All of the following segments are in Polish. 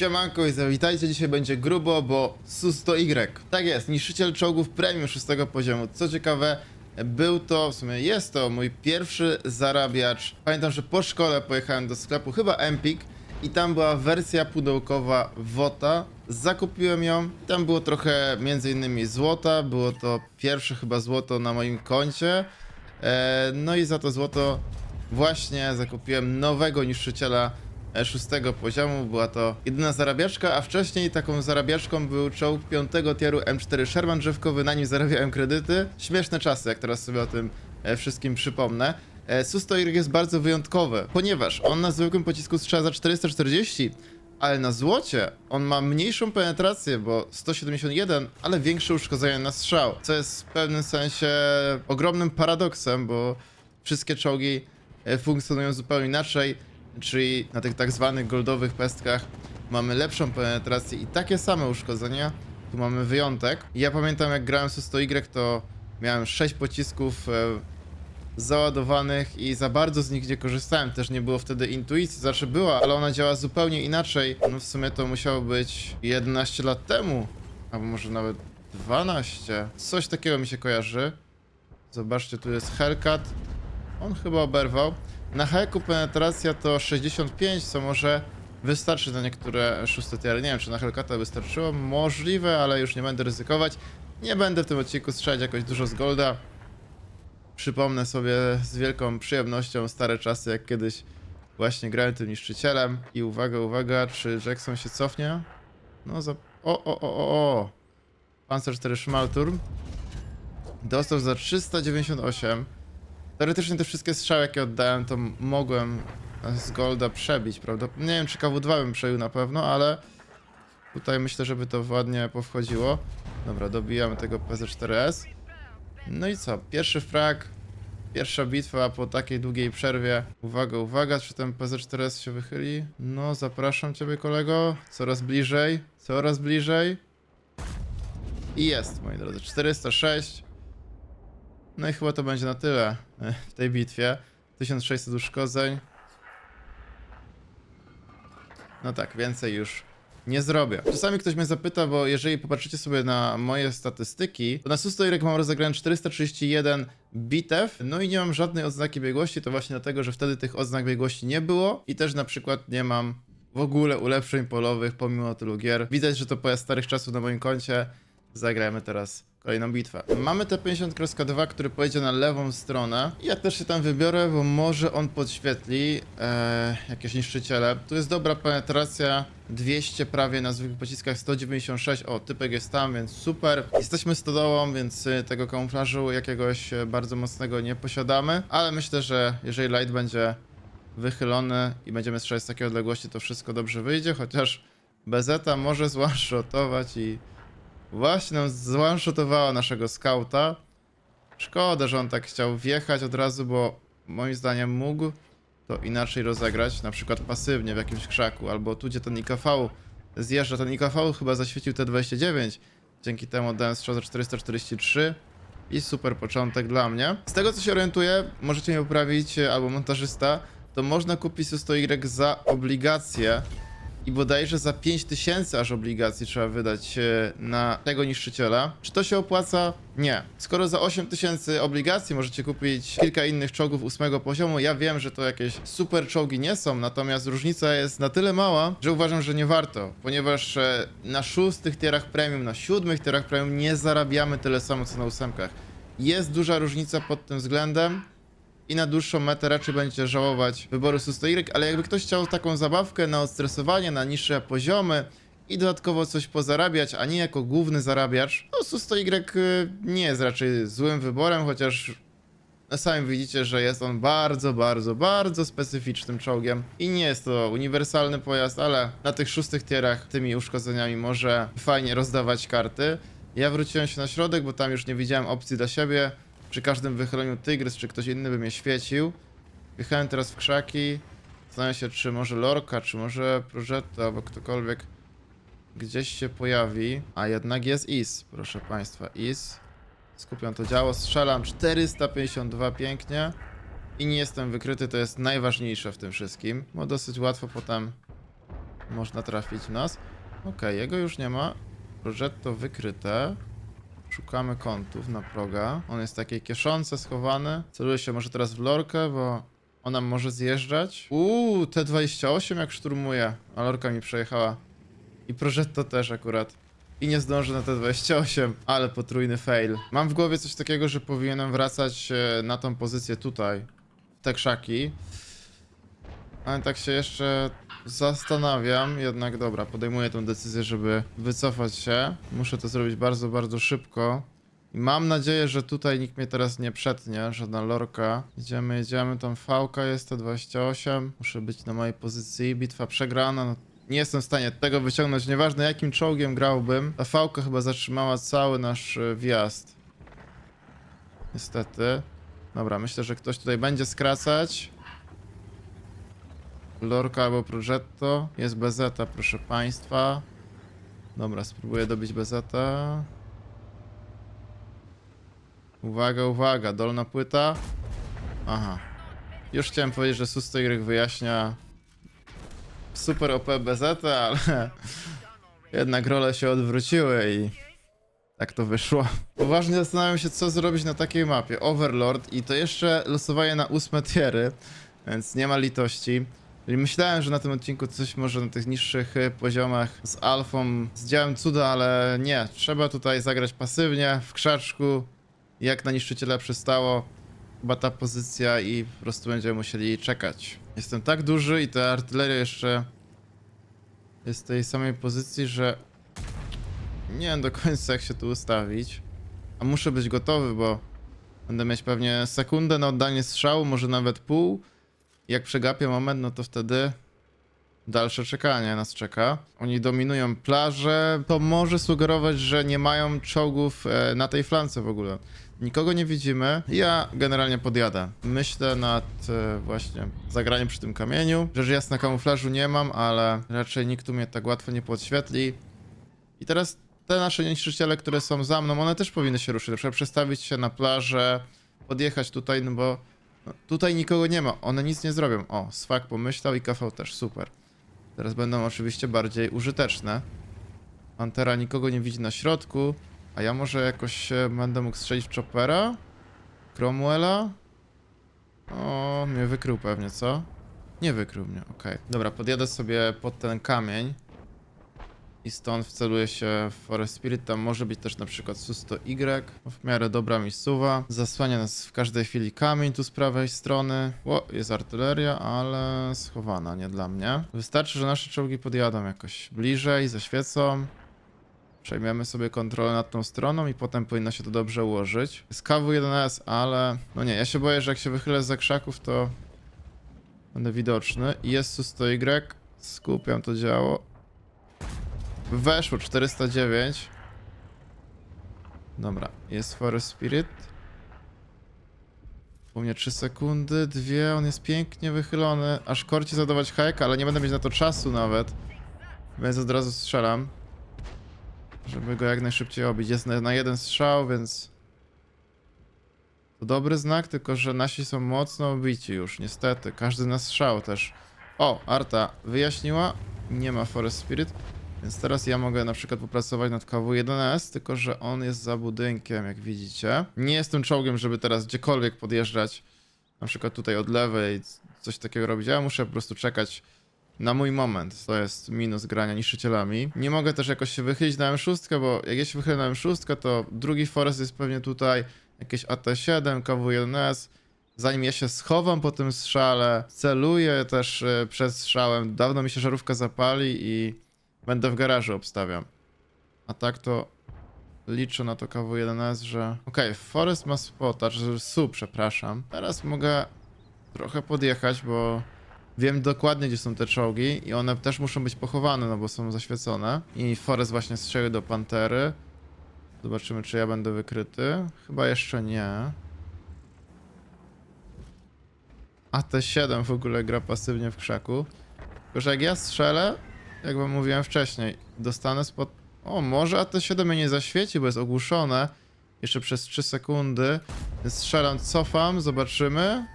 Siemanko i zawitajcie, dzisiaj będzie grubo, bo SU-100Y. Tak jest, niszczyciel czołgów premium 6 poziomu. Co ciekawe, był to, w sumie jest to mój pierwszy zarabiacz. Pamiętam, że po szkole pojechałem do sklepu, chyba Empik, i tam była wersja pudełkowa WOTA. Zakupiłem ją, tam było trochę między innymi złota, było to pierwsze chyba złoto na moim koncie. E, no i za to złoto właśnie zakupiłem nowego niszczyciela szóstego poziomu. Była to jedyna zarabiaczka, a wcześniej taką zarabiaczką był czołg piątego tieru M4 Sherman drzewkowy, na nim zarabiałem kredyty. Śmieszne czasy, jak teraz sobie o tym e, wszystkim przypomnę. E, Sustoir jest bardzo wyjątkowy, ponieważ on na zwykłym pocisku strzela za 440, ale na złocie on ma mniejszą penetrację, bo 171, ale większe uszkodzenia na strzał, co jest w pewnym sensie ogromnym paradoksem, bo wszystkie czołgi e, funkcjonują zupełnie inaczej, czyli na tych tak zwanych goldowych pestkach mamy lepszą penetrację i takie same uszkodzenia, tu mamy wyjątek. Ja pamiętam jak grałem su 100Y, to miałem 6 pocisków e, załadowanych i za bardzo z nich nie korzystałem. Też nie było wtedy intuicji, znaczy była, ale ona działa zupełnie inaczej. No w sumie to musiało być 11 lat temu, albo może nawet 12. Coś takiego mi się kojarzy. Zobaczcie, tu jest Hellcat. On chyba oberwał. Na Hellku penetracja to 65, co może wystarczy na niektóre szóste tiary. Nie wiem, czy na Hellcata wystarczyło. Możliwe, ale już nie będę ryzykować. Nie będę w tym odcinku strzelać jakoś dużo z Golda. Przypomnę sobie z wielką przyjemnością stare czasy, jak kiedyś właśnie grałem tym niszczycielem. I uwaga, uwaga, czy Jackson się cofnie? No za... O, o, o, o, o! Panzer 4 Schmalturm. Dostał za 398. Teoretycznie te wszystkie strzały, jakie oddałem, to mogłem z Golda przebić, prawda? Nie wiem, czy KW2 bym przejął na pewno, ale tutaj myślę, żeby to ładnie powchodziło. Dobra, dobijamy tego PZ4S. No i co? Pierwszy frag, pierwsza bitwa po takiej długiej przerwie. Uwaga, uwaga, czy ten PZ4S się wychyli? No, zapraszam ciebie, kolego. Coraz bliżej, coraz bliżej. I jest, moi drodzy, 406. No i chyba to będzie na tyle e, w tej bitwie. 1600 uszkodzeń. No tak, więcej już nie zrobię. Czasami ktoś mnie zapyta, bo jeżeli popatrzycie sobie na moje statystyki, to na Sustoirek mam rozegrane 431 bitew, no i nie mam żadnej odznaki biegłości, to właśnie dlatego, że wtedy tych odznak biegłości nie było i też na przykład nie mam w ogóle ulepszeń polowych pomimo tylu gier. Widać, że to pojazd starych czasów na moim koncie. Zagrajmy teraz kolejną bitwę. Mamy T50-2, który pojedzie na lewą stronę. Ja też się tam wybiorę, bo może on podświetli e, jakieś niszczyciele. Tu jest dobra penetracja, 200 prawie na zwykłych pociskach, 196. O, typek jest tam, więc super. Jesteśmy stodołą, więc y, tego kamuflażu jakiegoś e, bardzo mocnego nie posiadamy, ale myślę, że jeżeli light będzie wychylony i będziemy strzelać z takiej odległości, to wszystko dobrze wyjdzie, chociaż Bezeta może zwanshotować i właśnie nam zwanshotowała naszego skauta. Szkoda, że on tak chciał wjechać od razu, bo moim zdaniem mógł to inaczej rozegrać, na przykład pasywnie w jakimś krzaku, albo tu gdzie ten IKV zjeżdża, ten IKV chyba zaświecił T29, dzięki temu oddałem strzał za 443 i super początek dla mnie. Z tego co się orientuję, możecie mnie poprawić, e, albo montażysta, to można kupić Susto-Y za obligacje i bodajże za 5000 aż obligacji trzeba wydać e, na tego niszczyciela. Czy to się opłaca? Nie. Skoro za 8000 obligacji możecie kupić kilka innych czołgów ósmego poziomu, ja wiem, że to jakieś super czołgi nie są, natomiast różnica jest na tyle mała, że uważam, że nie warto, ponieważ e, na szóstych tierach premium, na siódmych tierach premium nie zarabiamy tyle samo co na ósemkach. Jest duża różnica pod tym względem, i na dłuższą metę raczej będziecie żałować wyboru Sustoirek, ale jakby ktoś chciał taką zabawkę na odstresowanie, na niższe poziomy i dodatkowo coś pozarabiać, a nie jako główny zarabiacz, to Sustoirek y, nie jest raczej złym wyborem, chociaż sami widzicie, że jest on bardzo, bardzo, bardzo specyficznym czołgiem i nie jest to uniwersalny pojazd, ale na tych szóstych tierach tymi uszkodzeniami może fajnie rozdawać karty. Ja wróciłem się na środek, bo tam już nie widziałem opcji dla siebie. Przy każdym wychyleniu tygrys, czy ktoś inny by mnie świecił. Wjechałem teraz w krzaki. Zastanawiam się, czy może Lorka, czy może Prożetta, albo ktokolwiek gdzieś się pojawi. A jednak jest Is, proszę państwa, Is. Skupiam to działo, strzelam 452 pięknie. I nie jestem wykryty, to jest najważniejsze w tym wszystkim, bo dosyć łatwo potem można trafić w nas. Okej, jego już nie ma. Progetto wykryte. Szukamy kątów na proga. On jest w takiej kieszonce schowany. Celuję się może teraz w lorkę, bo ona może zjeżdżać. Uuu, T28 jak szturmuje. A lorka mi przejechała. I Progetto też akurat. I nie zdążę na T28, ale potrójny fail. Mam w głowie coś takiego, że powinienem wracać e, na tą pozycję tutaj. W te krzaki. Ale tak się jeszcze zastanawiam. Jednak dobra, podejmuję tę decyzję, żeby wycofać się. Muszę to zrobić bardzo, bardzo szybko. I mam nadzieję, że tutaj nikt mnie teraz nie przetnie, żadna lorka. Jedziemy, jedziemy, tam fałka jest, T28. Muszę być na mojej pozycji, bitwa przegrana. No, nie jestem w stanie tego wyciągnąć, nieważne jakim czołgiem grałbym. Ta fałka chyba zatrzymała cały nasz e, wjazd. Niestety. Dobra, myślę, że ktoś tutaj będzie skracać. Lorka albo Progetto. Jest bezeta, proszę państwa. Dobra, spróbuję dobić bezeta. Uwaga, uwaga, dolna płyta. Aha. Już chciałem powiedzieć, że Sustoiryk wyjaśnia super OP BZ, ale jednak role się odwróciły i tak to wyszło. Poważnie zastanawiam się, co zrobić na takiej mapie. Overlord i to jeszcze losowanie na ósme tiery, więc nie ma litości. Myślałem, że na tym odcinku coś może na tych niższych y, poziomach z alfą zdziałem cuda, ale nie. Trzeba tutaj zagrać pasywnie, w krzaczku, jak na niszczyciela przystało. Chyba ta pozycja i po prostu będziemy musieli czekać. Jestem tak duży i ta artyleria jeszcze jest w tej samej pozycji, że nie wiem do końca jak się tu ustawić. A muszę być gotowy, bo będę mieć pewnie sekundę na oddanie strzału, może nawet pół. Jak przegapię moment, no to wtedy dalsze czekanie nas czeka. Oni dominują plażę. To może sugerować, że nie mają czołgów e, na tej flance w ogóle. Nikogo nie widzimy. Ja generalnie podjadę. Myślę nad e, właśnie zagraniem przy tym kamieniu. Rzecz jasna kamuflażu nie mam, ale raczej nikt tu mnie tak łatwo nie podświetli. I teraz te nasze niszczyciele, które są za mną, one też powinny się ruszyć. Przykład przestawić się na plażę, podjechać tutaj, no bo tutaj nikogo nie ma. One nic nie zrobią. O, Swag pomyślał i KV też, super. Teraz będą oczywiście bardziej użyteczne. Pantera nikogo nie widzi na środku, a ja może jakoś e, będę mógł strzelić w Choppera? Cromwella? O, mnie wykrył pewnie, co? Nie wykrył mnie, okej. Dobra, podjadę sobie pod ten kamień. I stąd wceluję się w Forest Spirit. Tam może być też na przykład Susto Y. W miarę dobra miejscowa. Zasłania nas w każdej chwili kamień tu z prawej strony. O, jest artyleria, ale schowana, nie dla mnie. Wystarczy, że nasze czołgi podjadą jakoś bliżej, zaświecą. Przejmiemy sobie kontrolę nad tą stroną i potem powinno się to dobrze ułożyć. Jest KW1S, ale... No nie, ja się boję, że jak się wychylę za krzaków, to... Będę widoczny. I jest Susto Y. Skupiam to działo. Weszło 409. Dobra, jest Forest Spirit. U mnie 3 sekundy, dwie, on jest pięknie wychylony. Aż korci zadawać hajka, ale nie będę mieć na to czasu nawet. Więc od razu strzelam. Żeby go jak najszybciej obić. Jest na, na jeden strzał, więc... To dobry znak, tylko że nasi są mocno obici już, niestety. Każdy na strzał też. O, Arta wyjaśniła. Nie ma Forest Spirit. Więc teraz ja mogę na przykład popracować nad KW1S, tylko że on jest za budynkiem, jak widzicie. Nie jestem czołgiem, żeby teraz gdziekolwiek podjeżdżać, na przykład tutaj od lewej, coś takiego robić. Ja muszę po prostu czekać na mój moment. To jest minus grania niszczycielami. Nie mogę też jakoś się wychylić na M6, bo jak ja się wychylę na M6, to drugi forest jest pewnie tutaj, jakieś AT7, KW1S. Zanim ja się schowam po tym strzale, celuję też e, przed strzałem. Dawno mi się żarówka zapali i Będę w garażu obstawiam. A tak to liczę na to KW1S, że... Okej, Forest ma spota, czy Su, przepraszam. Teraz mogę trochę podjechać, bo wiem dokładnie, gdzie są te czołgi i one też muszą być pochowane, no bo są zaświecone. I Forest właśnie strzelił do Pantery. Zobaczymy, czy ja będę wykryty. Chyba jeszcze nie. A T7 w ogóle gra pasywnie w krzaku. Tylko, że jak ja strzelę, jak wam mówiłem wcześniej, dostanę spod... O, może AT7 mnie nie zaświeci, bo jest ogłuszone. Jeszcze przez 3 sekundy. Więc strzelam, cofam, zobaczymy.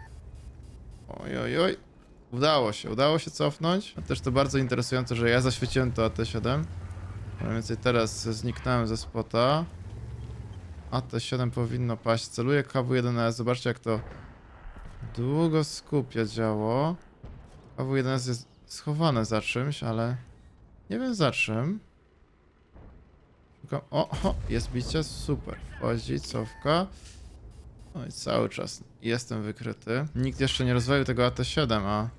Oj, oj, oj. Udało się, udało się cofnąć. A też to bardzo interesujące, że ja zaświeciłem to AT7. Mniej więcej teraz zniknąłem ze spota. AT7 powinno paść. Celuję KW1S. Zobaczcie jak to długo skupia działo. KW1S jest schowane za czymś, ale nie wiem za czym. O, o, jest bicie, super. Wchodzi, cofka. No i cały czas jestem wykryty. Nikt jeszcze nie rozwalił tego AT7, a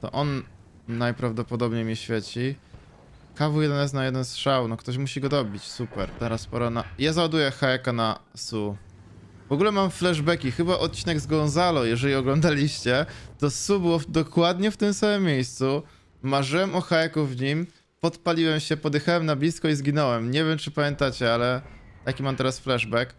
to on najprawdopodobniej mi świeci. KW1S na jeden strzał, no ktoś musi go dobić, super. Teraz pora na... Ja załaduję hajeka na Su. W ogóle mam flashbacki, chyba odcinek z Gonzalo, jeżeli oglądaliście, to Su było dokładnie w tym samym miejscu. Marzyłem o hajeku w nim, podpaliłem się, podjechałem na blisko i zginąłem. Nie wiem, czy pamiętacie, ale taki mam teraz flashback.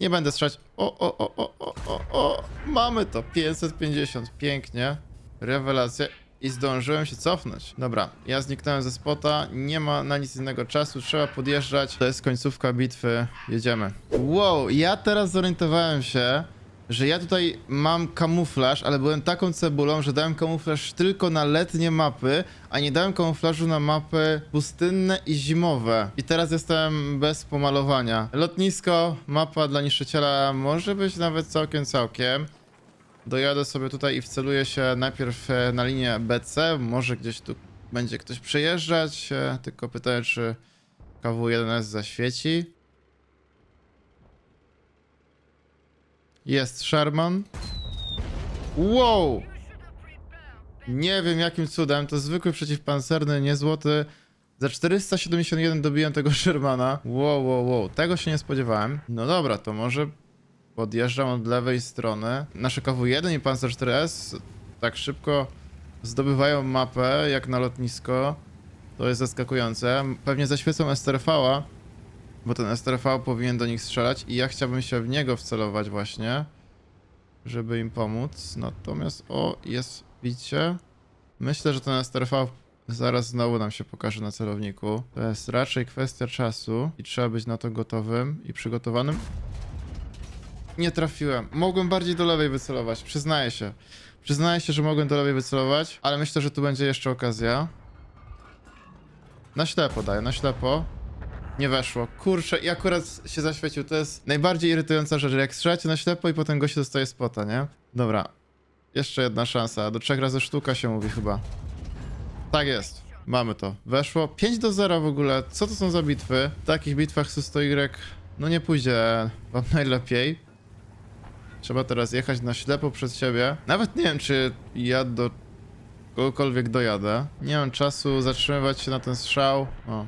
Nie będę strzelać. O, o, o, o, o, o, o. Mamy to. 550. Pięknie. Rewelacja. I zdążyłem się cofnąć. Dobra, ja zniknąłem ze spota. Nie ma na nic innego czasu. Trzeba podjeżdżać. To jest końcówka bitwy. Jedziemy. Wow, ja teraz zorientowałem się, że ja tutaj mam kamuflaż, ale byłem taką cebulą, że dałem kamuflaż tylko na letnie mapy, a nie dałem kamuflażu na mapy pustynne i zimowe. I teraz jestem bez pomalowania. Lotnisko, mapa dla niszczyciela może być nawet całkiem całkiem. Dojadę sobie tutaj i wceluję się najpierw e, na linię BC, może gdzieś tu będzie ktoś przejeżdżać, e, tylko pytanie czy KW1S zaświeci. Jest Sherman. Wow! Nie wiem jakim cudem, to zwykły przeciwpancerny, nie złoty. Za 471 dobiłem tego Shermana. Wow, wow, wow, tego się nie spodziewałem. No dobra, to może podjeżdżam od lewej strony. Nasze KW1 i Panzer 4S tak szybko zdobywają mapę, jak na lotnisko. To jest zaskakujące. Pewnie zaświecą STRV-a, bo ten STRV powinien do nich strzelać i ja chciałbym się w niego wcelować właśnie, żeby im pomóc. Natomiast, o, jest bicie. Myślę, że ten STRV zaraz znowu nam się pokaże na celowniku. To jest raczej kwestia czasu i trzeba być na to gotowym i przygotowanym. Nie trafiłem. Mogłem bardziej do lewej wycelować, przyznaję się. Przyznaję się, że mogłem do lewej wycelować, ale myślę, że tu będzie jeszcze okazja. Na ślepo daję, na ślepo. Nie weszło. Kurczę, i akurat się zaświecił. To jest najbardziej irytująca rzecz, jak strzelacie na ślepo i potem gość dostaje spota, nie? Dobra. Jeszcze jedna szansa. Do trzech razy sztuka się mówi chyba. Tak jest. Mamy to. Weszło. 5 do 0 w ogóle. Co to są za bitwy? W takich bitwach Susto-Y no nie pójdzie wam najlepiej. Trzeba teraz jechać na ślepo przed siebie. Nawet nie wiem, czy ja do kogokolwiek dojadę. Nie mam czasu zatrzymywać się na ten strzał. O,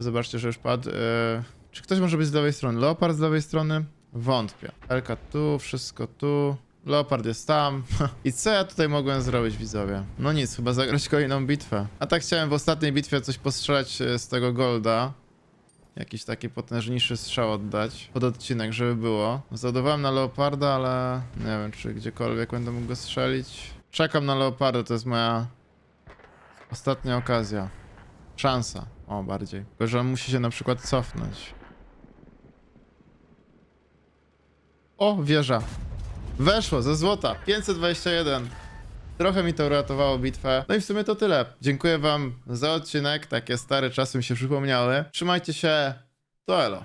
zobaczcie, że już padł. Eee, czy ktoś może być z lewej strony? Leopard z lewej strony? Wątpię. Elka tu, wszystko tu. Leopard jest tam. I co ja tutaj mogłem zrobić, widzowie? No nic, chyba zagrać kolejną bitwę. A tak chciałem w ostatniej bitwie coś postrzelać e, z tego Golda. Jakiś taki potężniejszy strzał oddać pod odcinek, żeby było. Zadawałem na Leoparda, ale nie wiem, czy gdziekolwiek będę mógł go strzelić. Czekam na Leoparda, to jest moja ostatnia okazja. Szansa, o bardziej. Tylko, że on musi się na przykład cofnąć. O, wieża. Weszło, ze złota. 521. Trochę mi to uratowało bitwę. No i w sumie to tyle. Dziękuję wam za odcinek. Takie stare czasy mi się przypomniały. Trzymajcie się. To elo.